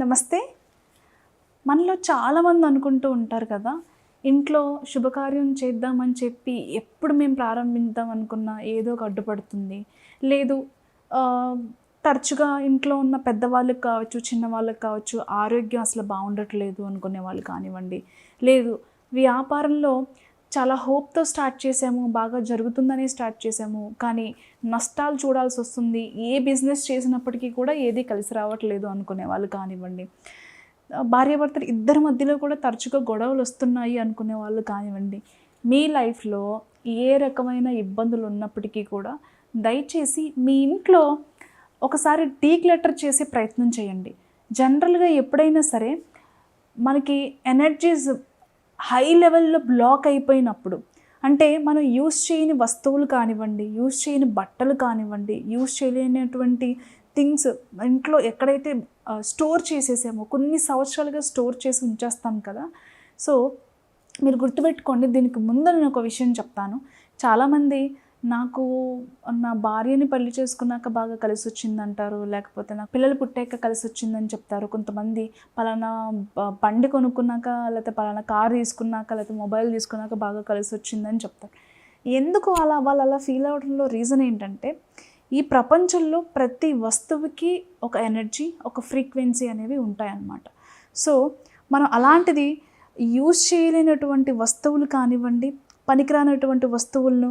నమస్తే. మనలో చాలామంది అనుకుంటూ ఉంటారు కదా ఇంట్లో శుభకార్యం చేద్దామని చెప్పి ఎప్పుడు మేము ప్రారంభిద్దాం అనుకున్నా ఏదో ఒక అడ్డుపడుతుంది. లేదు తరచుగా ఇంట్లో ఉన్న పెద్దవాళ్ళకి కావచ్చు చిన్నవాళ్ళకి కావచ్చు ఆరోగ్యం అసలు బాగుండట్లేదు అనుకునే వాళ్ళు కానివ్వండి. లేదు వ్యాపారంలో చాలా హోప్తో స్టార్ట్ చేసాము బాగా జరుగుతుందని స్టార్ట్ చేసాము. కానీ నష్టాలు చూడాల్సి వస్తుంది. ఏ బిజినెస్ చేసినప్పటికీ కూడా ఏది కలిసి రావట్లేదు అనుకునే వాళ్ళు కానివ్వండి. భార్యాభర్తలు ఇద్దరి మధ్యలో కూడా తరచుగా గొడవలు వస్తున్నాయి అనుకునే వాళ్ళు కానివ్వండి. మీ లైఫ్లో ఏ రకమైన ఇబ్బందులు ఉన్నప్పటికీ కూడా దయచేసి మీ ఇంట్లో ఒకసారి డీక్లెటర్ చేసే ప్రయత్నం చేయండి. జనరల్గా ఎప్పుడైనా సరే మనకి ఎనర్జీస్ హై లెవెల్లో బ్లాక్ అయిపోయినప్పుడు అంటే మనం యూస్ చేయని వస్తువులు కానివ్వండి యూస్ చేయని బట్టలు కానివ్వండి యూస్ చేయలేనటువంటి థింగ్స్ ఇంట్లో ఎక్కడైతే స్టోర్ చేసేసామో కొన్ని సంవత్సరాలుగా స్టోర్ చేసి ఉంచేస్తాం కదా. సో మీరు గుర్తుపెట్టుకోండి దీనికి ముందు నేను ఒక విషయం చెప్తాను. చాలామంది నాకు నా భార్యని పెళ్ళి చేసుకున్నాక బాగా కలిసి వచ్చిందంటారు లేకపోతే నాకు పిల్లలు పుట్టాక కలిసి వచ్చిందని చెప్తారు. కొంతమంది పలానా బండి కొనుక్కున్నాక లేకపోతే పలానా కార్ తీసుకున్నాక లేకపోతే మొబైల్ తీసుకున్నాక బాగా కలిసి వచ్చిందని చెప్తారు. ఎందుకు అలా వాళ్ళు అలా ఫీల్ అవడంలో రీజన్ ఏంటంటే ఈ ప్రపంచంలో ప్రతి వస్తువుకి ఒక ఎనర్జీ ఒక ఫ్రీక్వెన్సీ అనేవి ఉంటాయన్నమాట. సో మనం అలాంటిది యూజ్ చేయలేనటువంటి వస్తువులు కానివ్వండి పనికిరానటువంటి వస్తువులను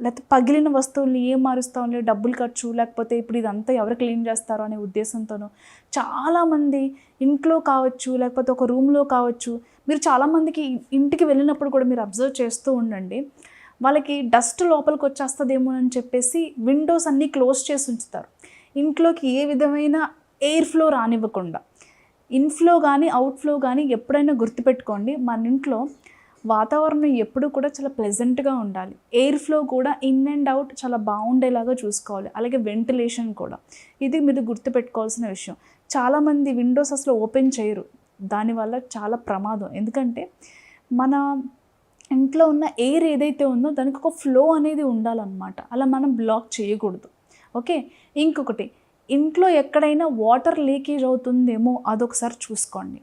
లేకపోతే పగిలిన వస్తువుల్ని ఏం మారుస్తాంలే డబ్బులు ఖర్చు లేకపోతే ఇప్పుడు ఇదంతా ఎవరు క్లీన్ చేస్తారో అనే ఉద్దేశంతోనూ చాలామంది ఇంట్లో కావచ్చు లేకపోతే ఒక రూమ్లో కావచ్చు మీరు చాలామందికి ఇంటికి వెళ్ళినప్పుడు కూడా మీరు అబ్జర్వ్ చేస్తూ ఉండండి. వాళ్ళకి డస్ట్ లోపలికి వచ్చేస్తుందేమో అని చెప్పేసి విండోస్ అన్నీ క్లోజ్ చేసి ఉంచుతారు. ఇంట్లోకి ఏ విధమైన ఎయిర్ ఫ్లో రానివ్వకుండా. ఇన్ఫ్లో కానీ అవుట్ఫ్లో కానీ ఎప్పుడైనా గుర్తుపెట్టుకోండి మన ఇంట్లో వాతావరణం ఎప్పుడు కూడా చాలా ప్లెజెంట్గా ఉండాలి. ఎయిర్ ఫ్లో కూడా ఇన్ అండ్ అవుట్ చాలా బాగుండేలాగా చూసుకోవాలి. అలాగే వెంటిలేషన్ కూడా. ఇది మీరు గుర్తుపెట్టుకోవాల్సిన విషయం. చాలామంది విండోస్ అసలు ఓపెన్ చేయరు. దానివల్ల చాలా ప్రమాదం. ఎందుకంటే మన ఇంట్లో ఉన్న ఎయిర్ ఏదైతే ఉందో దానికి ఒక ఫ్లో అనేది ఉండాలన్నమాట. అలా మనం బ్లాక్ చేయకూడదు. ఓకే? ఇంకొకటి ఇంట్లో ఎక్కడైనా వాటర్ లీకేజ్ అవుతుందేమో అదొకసారి చూసుకోండి.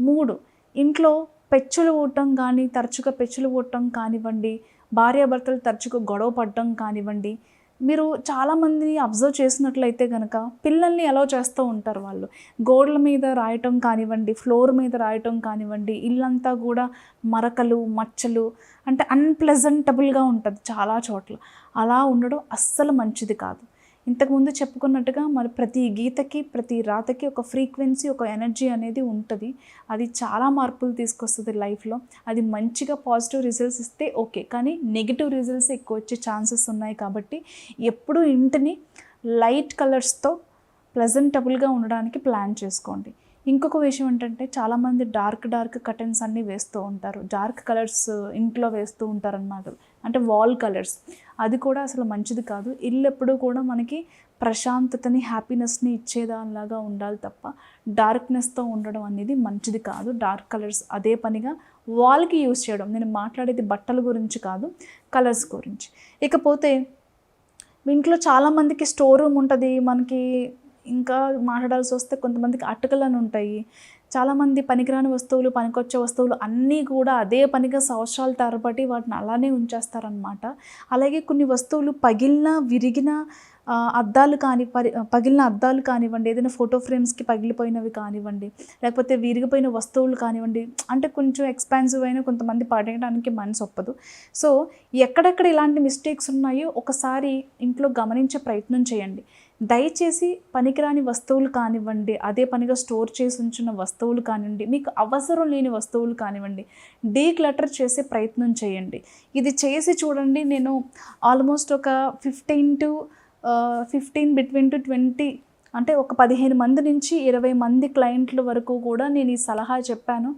మూడు ఇంట్లో పెచ్చులు ఊటం కానీ తరచుగా పెచ్చులు ఊటం కానివ్వండి భార్యాభర్తలు తరచుగా గొడవ పడటం కానివ్వండి మీరు చాలామందిని అబ్జర్వ్ చేసినట్లయితే కనుక పిల్లల్ని అలౌ చేస్తూ ఉంటారు వాళ్ళు. గోడల మీద రాయటం కానివ్వండి ఫ్లోర్ మీద రాయటం కానివ్వండి ఇల్లంతా కూడా మరకలు మచ్చలు అంటే అన్ప్లెజెంటబుల్గా ఉంటుంది చాలా చోట్ల. అలా ఉండడం అస్సలు మంచిది కాదు. ఇంతకుముందు చెప్పుకున్నట్టుగా మరి ప్రతి గీతకి ప్రతి రాతకి ఒక ఫ్రీక్వెన్సీ ఒక ఎనర్జీ అనేది ఉంటుంది. అది చాలా మార్పులు తీసుకొస్తుంది లైఫ్లో. అది మంచిగా పాజిటివ్ రిజల్ట్స్ ఇస్తే ఓకే. కానీ నెగిటివ్ రిజల్ట్స్ ఎక్కువ వచ్చే ఛాన్సెస్ ఉన్నాయి కాబట్టి ఎప్పుడూ ఇంటిని లైట్ కలర్స్తో ప్లెజెంటబుల్గా ఉండడానికి ప్లాన్ చేసుకోండి. ఇంకొక విషయం ఏంటంటే చాలామంది డార్క్ డార్క్ కటన్స్ అన్నీ వేస్తూ ఉంటారు. డార్క్ కలర్స్ ఇంట్లో వేస్తూ ఉంటారు అన్నమాట అంటే వాల్ కలర్స్. అది కూడా అసలు మంచిది కాదు. ఇల్లు ఎప్పుడూ కూడా మనకి ప్రశాంతతని హ్యాపీనెస్ని ఇచ్చేదానిలాగా ఉండాలి తప్ప డార్క్నెస్తో ఉండడం అనేది మంచిది కాదు. డార్క్ కలర్స్ అదే పనిగా వాల్కి యూస్ చేయడం. నేను మాట్లాడేది బట్టల గురించి కాదు కలర్స్ గురించి. ఇకపోతే ఇంట్లో చాలామందికి స్టోర్ రూమ్ ఉంటుంది. మనకి ఇంకా మాట్లాడాల్సి వస్తే కొంతమందికి అటుకలను ఉంటాయి. చాలామంది పనికిరాని వస్తువులు పనికొచ్చే వస్తువులు అన్నీ కూడా అదే పనిగా సంవత్సరాల తరబడి వాటిని అలానే ఉంచేస్తారనమాట అలాగే కొన్ని వస్తువులు పగిలిన విరిగిన అద్దాలు కాని పరి పగిలిన అద్దాలు కానివ్వండి ఏదైనా ఫోటో ఫ్రేమ్స్కి పగిలిపోయినవి కానివ్వండి లేకపోతే విరిగిపోయిన వస్తువులు కానివ్వండి అంటే కొంచెం ఎక్స్పాన్సివ్ అయిన కొంతమంది పడేయడానికి మనసు ఒప్పదు. సో ఎక్కడెక్కడ ఇలాంటి మిస్టేక్స్ ఉన్నాయో ఒకసారి ఇంట్లో గమనించే ప్రయత్నం చేయండి. దయచేసి పనికిరాని వస్తువులు కానివ్వండి అదే పనిగా స్టోర్ చేసి ఉంచిన వస్తువులు కానివ్వండి మీకు అవసరం లేని వస్తువులు కానివ్వండి డీక్లటర్ చేసే ప్రయత్నం చేయండి. ఇది చేసి చూడండి నేను ఆల్మోస్ట్ ఒక fifteen to fifteen between to twenty అంటే ఒక పదిహేను మంది నుంచి ఇరవై మంది క్లయింట్ల వరకు కూడా నేను ఈ సలహా చెప్పాను.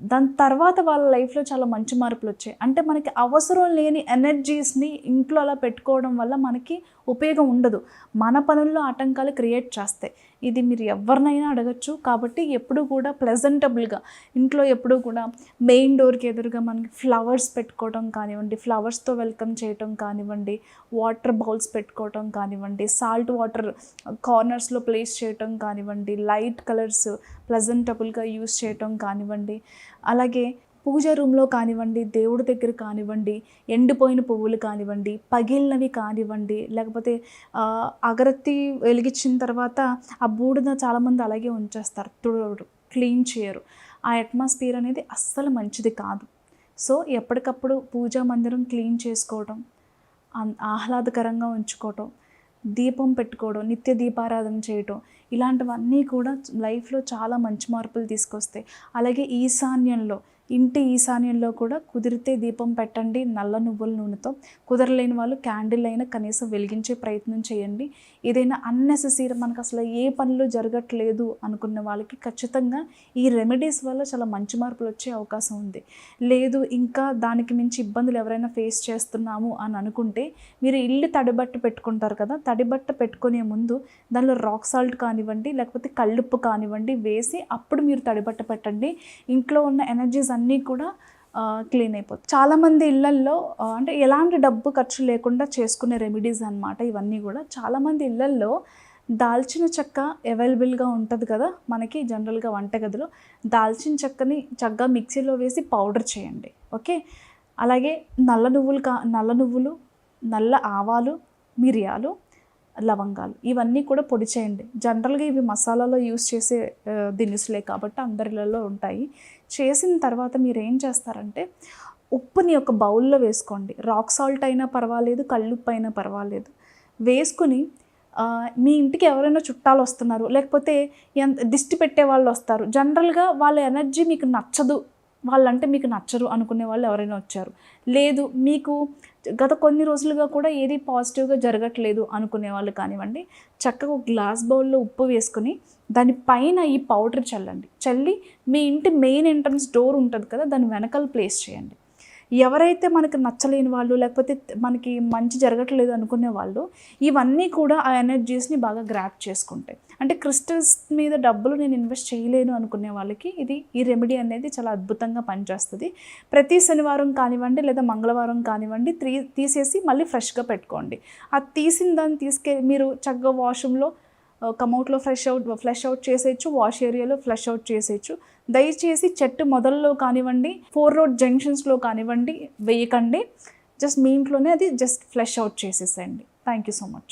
దాని తర్వాత వాళ్ళ లైఫ్లో చాలా మంచి మార్పులు వచ్చాయి అంటే మనకి అవసరం లేని ఎనర్జీస్ని ఇంట్లో అలా పెట్టుకోవడం వల్ల మనకి ఉపయోగం ఉండదు. మన పనుల్లో ఆటంకాలు క్రియేట్ చేస్తాయి. ఇది మీరు ఎవరినైనా అడగచ్చు. కాబట్టి ఎప్పుడు కూడా ప్లెజెంటబుల్గా ఇంట్లో ఎప్పుడు కూడా మెయిన్ డోర్కి ఎదురుగా మనకి ఫ్లవర్స్ పెట్టుకోవడం కానివ్వండి ఫ్లవర్స్తో వెల్కమ్ చేయటం కానివ్వండి వాటర్ బౌల్స్ పెట్టుకోవటం కానివ్వండి సాల్ట్ వాటర్ కార్నర్స్లో ప్లేస్ చేయటం కానివ్వండి లైట్ కలర్స్ ప్లెజెంటబుల్గా యూస్ చేయటం కానివ్వండి. అలాగే పూజ రూమ్లో కానివ్వండి దేవుడి దగ్గర కానివ్వండి ఎండిపోయిన పువ్వులు కానివ్వండి పగిలినవి కానివ్వండి లేకపోతే అగరత్తి వెలిగించిన తర్వాత ఆ బూడిద చాలామంది అలాగే ఉంచేస్తారు తుడవరు క్లీన్ చేయరు. ఆ అట్మాస్ఫియర్ అనేది అస్సలు మంచిది కాదు. సో ఎప్పటికప్పుడు పూజా మందిరం క్లీన్ చేసుకోవడం ఆహ్లాదకరంగా ఉంచుకోవటం దీపం పెట్టుకోవడం నిత్య దీపారాధన చేయటం ఇలాంటివన్నీ కూడా లైఫ్లో చాలా మంచి మార్పులు తీసుకొస్తాయి. అలాగే ఈశాన్యంలో ఇంటి ఈశాన్యంలో కూడా కుదిరితే దీపం పెట్టండి నల్ల నువ్వుల నూనెతో. కుదరలేని వాళ్ళు క్యాండిల్ అయినా కనీసం వెలిగించే ప్రయత్నం చేయండి. ఏదైనా అన్నెసెసరీ మనకు అసలు ఏ పనులు జరగట్లేదు అనుకున్న వాళ్ళకి ఖచ్చితంగా ఈ రెమెడీస్ వల్ల చాలా మంచి మార్పులు వచ్చే అవకాశం ఉంది. లేదు ఇంకా దానికి మించి ఇబ్బందులు ఎవరైనా ఫేస్ చేస్తున్నాము అని అనుకుంటే మీరు ఇల్లు తడిబట్ట పెట్టుకుంటారు కదా తడిబట్ట పెట్టుకునే ముందు దానిలో రాక్ సాల్ట్ కానివ్వండి లేకపోతే కళ్ళుప్పు కానివ్వండి వేసి అప్పుడు మీరు తడిబట్ట పెట్టండి. ఇంట్లో ఉన్న ఎనర్జీస్ అన్నీ కూడా క్లీన్ అయిపోతుంది చాలామంది ఇళ్ళల్లో అంటే ఎలాంటి డబ్బు ఖర్చు లేకుండా చేసుకునే రెమెడీస్ అన్నమాట ఇవన్నీ కూడా. చాలామంది ఇళ్ళల్లో దాల్చిన చెక్క అవైలబుల్గా ఉంటుంది కదా మనకి జనరల్గా వంటగదిలో. దాల్చిన చెక్కని చక్కగా మిక్సీలో వేసి పౌడర్ చేయండి ఓకే? అలాగే నల్ల నువ్వులు కా నల్ల నువ్వులు నల్ల ఆవాలు మిరియాలు లవంగాలు. ఇవన్నీ కూడా పొడి చేయండి. జనరల్గా ఇవి మసాలాలో యూస్ చేసే దినుసులే కాబట్టి అందరిలో ఉంటాయి. చేసిన తర్వాత మీరు ఏం చేస్తారంటే ఉప్పుని ఒక బౌల్లో వేసుకోండి. రాక్ సాల్ట్ అయినా పర్వాలేదు కళ్ళుప్పు అయినా పర్వాలేదు. వేసుకుని మీ ఇంటికి ఎవరైనా చుట్టాలు వస్తున్నారు లేకపోతే ఎంత దిష్టి పెట్టే వాళ్ళు వస్తారు. జనరల్గా వాళ్ళ ఎనర్జీ మీకు నచ్చదు. వాళ్ళంటే మీకు నచ్చరు అనుకునే వాళ్ళు ఎవరైనా వచ్చారు. లేదు మీకు గత కొన్ని రోజులుగా కూడా ఏది పాజిటివ్గా జరగట్లేదు అనుకునే వాళ్ళు కానివ్వండి చక్కగా ఒక గ్లాస్ బౌల్లో ఉప్పు వేసుకుని దానిపైన ఈ పౌడర్ చల్లండి. చల్లి మీ ఇంటి మెయిన్ ఎంట్రన్స్ డోర్ ఉంటుంది కదా దాని వెనకాల ప్లేస్ చేయండి. ఎవరైతే మనకు నచ్చలేని వాళ్ళు లేకపోతే మనకి మంచి జరగట్లేదు అనుకునే వాళ్ళు ఇవన్నీ కూడా ఆ ఎనర్జీస్ని బాగా గ్రాప్ చేసుకుంటాయి. అంటే క్రిస్టల్స్ మీద డబ్బులు నేను ఇన్వెస్ట్ చేయలేను అనుకునే వాళ్ళకి ఇది ఈ రెమెడీ అనేది చాలా అద్భుతంగా పనిచేస్తుంది. ప్రతి శనివారం కానివ్వండి లేదా మంగళవారం కానివ్వండి త్రీ తీసేసి మళ్ళీ ఫ్రెష్గా పెట్టుకోండి. ఆ తీసిన దాన్ని తీసుకెళ్ళి మీరు చక్కగా వాష్రూమ్లో కమౌట్లో ఫ్రెష్ అవుట్ ఫ్లష్ అవుట్ చేసేయచ్చు వాష్ ఏరియాలో ఫ్లష్ అవుట్ చేసేయచ్చు. దయచేసి చెట్టు మొదల్లో కానివ్వండి ఫోర్ రోడ్ జంక్షన్స్లో కానివ్వండి వేయకండి. జస్ట్ మీ ఇంట్లోనే అది జస్ట్ ఫ్లష్ అవుట్ చేసేసేయండి. Thank you so much